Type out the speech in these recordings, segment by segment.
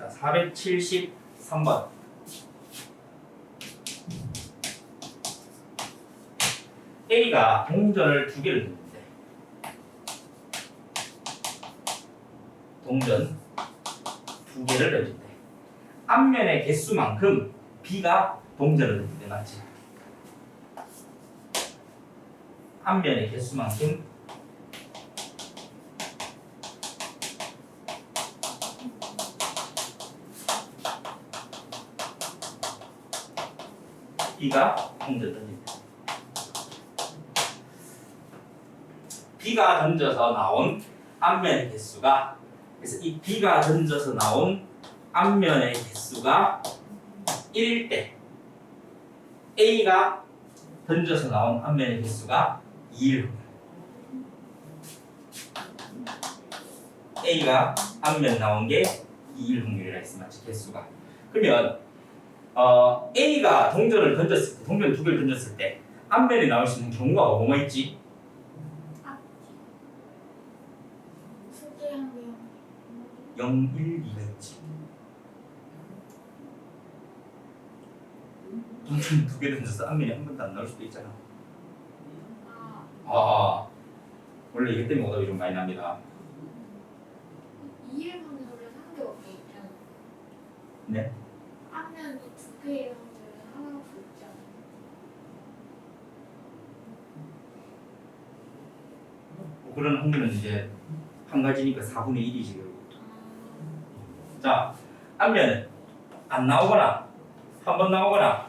자, 473번. A가 동전을 두 개를 줬는데 동전 두 개를 던진대. 앞면의 개수만큼 B가 동전을 던진대 맞지? 앞면의 개수만큼 B가 동전을 던진다. B가 던져서 나온 앞면의 개수가 그래서 이 B가 던져서 나온 앞면의 개수가 1일 때 A가 던져서 나온 앞면의 개수가 2일 후 A가 앞면 나온 게 2일 확률이라 맞지 개수가. 그러면 어, A가 동전을 던졌을 때 동전 두 개를 던졌을 때 앞면에 나올 수 있는 경우가 뭐뭐 있지? 수제한 게 0, 1, 2가 있지. 동전 두 개 던져서 앞면이 한 번도 안 나올 수도 있잖아. 아, 아 원래 이것 때문에 오답이 좀 많이 납니다. 이일 확률은 한 개밖에 없잖아. 네 앞면이 두 개의 하나밖에 없잖아. 뭐 그런 확률은 이제 한 가지니까 4분의 1이지 결국 아, 자 앞면은 안 나오거나 한 번 나오거나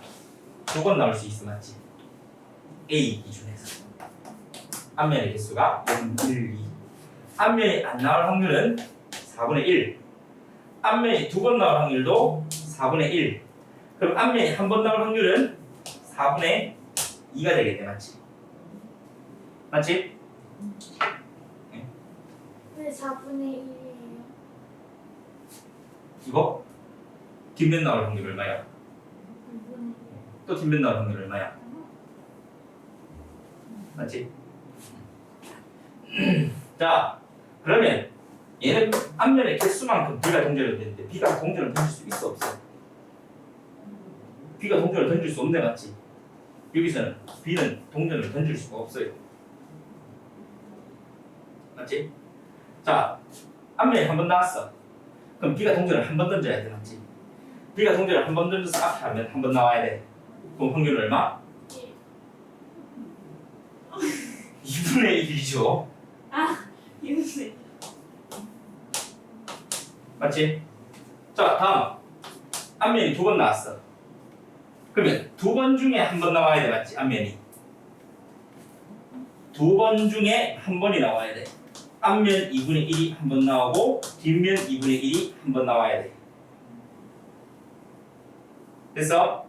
두 번 나올 수 있어 맞지? A 기준에서. 앞면의 개수가 0, 1, 2 앞면이 안 나올 확률은 4분의 1 앞면이 두 번 나올 확률도 4분의 1 그럼 앞면이 한 번 나올 확률은 4분의 2가 되겠네 맞지? 맞지? 근데 4분의 1이에요. 이거 뒷면 나올 확률 얼마야? 2분의 또 뒷면 나올 확률 얼마야? 맞지? 자, 그러면 얘는 앞면의 개수만큼 B가 동전을 던지는데 B가 동전을 던질 수 있어 없어? B가 동전을 던질 수 없네 맞지? 여기서는 B는 동전을 던질 수가 없어요. 맞지? 자, 앞면이 한번 나왔어. 그럼 B가 동전을 한 번 던져야 돼 맞지? B가 동전을 한 번 던져서 앞에 하면 한 번 나와야 돼. 그럼 확률 얼마? 1. 2분의 1이죠. 아, 2분의 맞지? 자, 다음. 앞면이 두 번 나왔어. 그러면 두 번 중에 한 번 나와야 돼, 맞지? 앞면이. 두 번 중에 한 번이 나와야 돼. 앞면 2분의 1이 한 번 나오고, 뒷면 2분의 1이 한 번 나와야 돼. 됐어?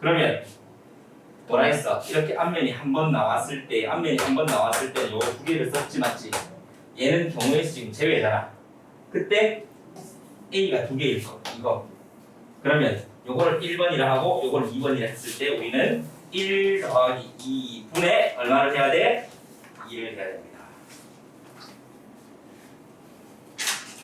그러면 뭐라 했어? 이렇게 앞면이 한 번 나왔을 때, 앞면이 한 번 나왔을 때 요거 두 개를 썼지, 맞지? 얘는 경우의 수 지금 제외잖아. 그때 A가 두 개일 거 이거 그러면 요거를 1번이라 하고 요거를 2번이라 했을 때 우리는 1 더하기 2분의 얼마를 해야 돼? 2를 해야 됩니다